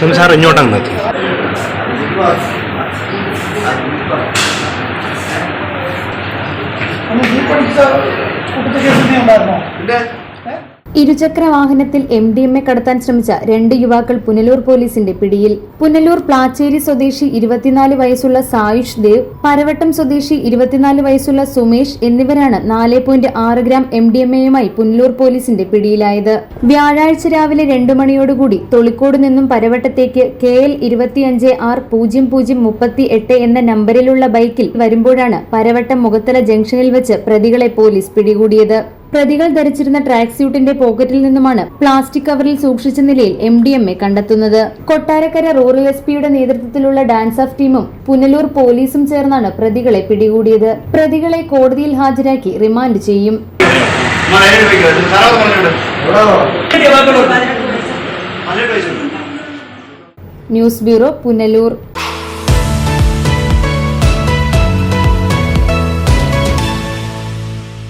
സംസാരം ഇങ്ങോട്ടാണ് നിർത്തി ഉണ്ടായിരുന്നോ? ഇരുചക്ര വാഹനത്തിൽ എം ഡി എം എ കടത്താൻ ശ്രമിച്ച രണ്ട് യുവാക്കൾ പുനലൂർ പോലീസിന്റെ പിടിയിൽ. പുനലൂർ പ്ലാച്ചേരി സ്വദേശി ഇരുപത്തിനാല് വയസ്സുള്ള സായുഷ് ദേവ് പരവട്ടം സ്വദേശി ഇരുപത്തിനാല് വയസ്സുള്ള സുമേഷ് എന്നിവരാണ് നാല് പോയിന്റ് ആറ് ഗ്രാം എം ഡി എം എയുമായി പുനലൂർ പോലീസിന്റെ പിടിയിലായത്. വ്യാഴാഴ്ച രാവിലെ രണ്ടു മണിയോടുകൂടി തൊളിക്കോട് നിന്നും പരവട്ടത്തേക്ക് കെ എൽ ഇരുപത്തിയഞ്ച് ആർ പൂജ്യം പൂജ്യം മുപ്പത്തി എട്ട് എന്ന നമ്പറിലുള്ള ബൈക്കിൽ വരുമ്പോഴാണ് പരവട്ടം മുഖത്തല ജംഗ്ഷനിൽ വെച്ച് പ്രതികളെ പോലീസ് പിടികൂടിയത്. പ്രതികൾ ധരിച്ചിരുന്ന ട്രാക്ക് സ്യൂട്ടിന്റെ പോക്കറ്റിൽ നിന്നുമാണ് പ്ലാസ്റ്റിക് കവറിൽ സൂക്ഷിച്ച നിലയിൽ എം ഡി എം എ കണ്ടെത്തുന്നത്. കൊട്ടാരക്കര റൂറൽ എസ് പിയുടെ നേതൃത്വത്തിലുള്ള ഡാൻസ് ഓഫ് ടീമും പുനലൂർ പോലീസും ചേർന്നാണ് പ്രതികളെ പിടികൂടിയത്. പ്രതികളെ കോടതിയിൽ ഹാജരാക്കി റിമാൻഡ് ചെയ്യും. News bureau Punalur.